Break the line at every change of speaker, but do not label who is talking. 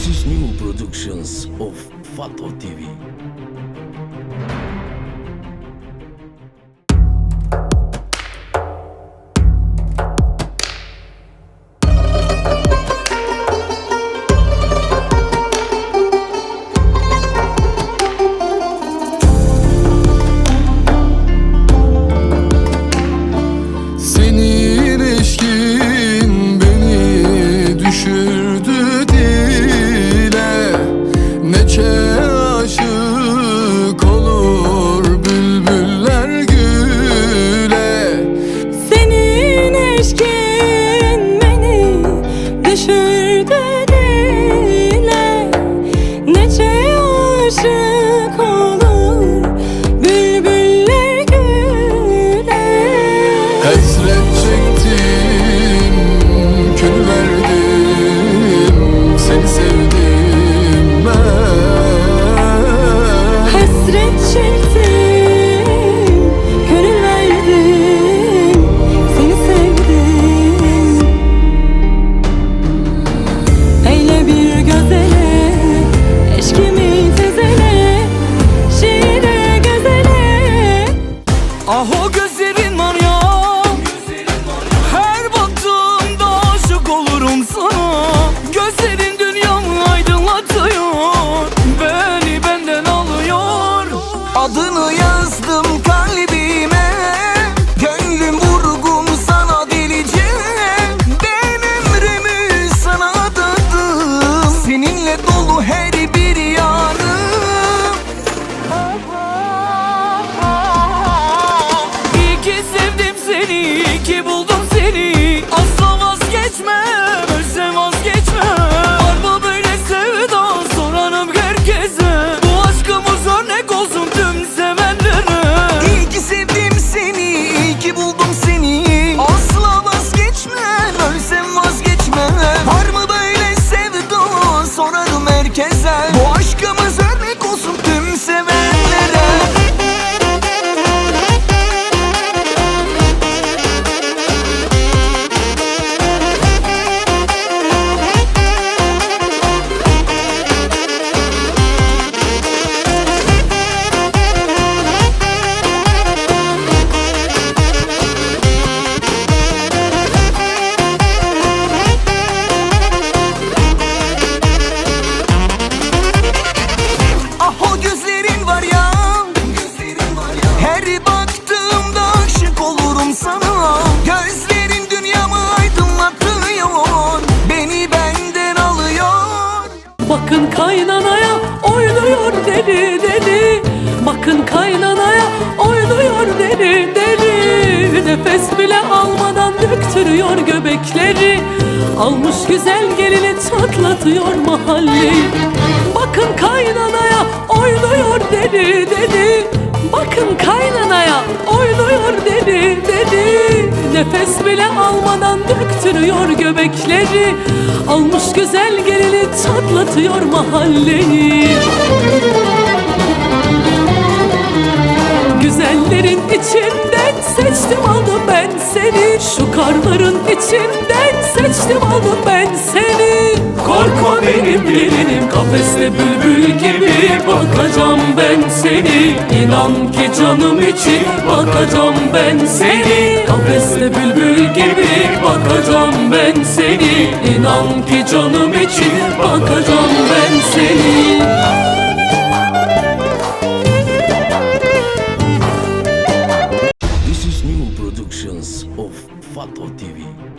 This is new productions of Fato TV.
keşke
Ah o gözlerin var ya. Her baktığımda aşık olurum sana. Gözlerin dünyamı aydınlatıyor. Beni benden alıyor. Adını yazdım herkese
Bakın kaynanaya oynuyor deli deli. Nefes bile almadan döktürüyor göbekleri. Almış güzel gelini çatlatıyor mahalleyi Bakın kaynanaya oynuyor deli deli. Bakın kaynanaya oynuyor deli deli. Nefes bile almadan döktürüyor göbekleri. Almış güzel gelini çatlatıyor mahalleyi içinden seçtim aldım ben seni. Şu karların içinden seçtim aldım ben seni. Korkma benim gelinim kafeste bülbül gibi Bakacağım ben seni. İnan ki canım için bakacağım ben seni. Kafeste bülbül gibi bakacağım ben seni. İnan ki canım için
ah for tv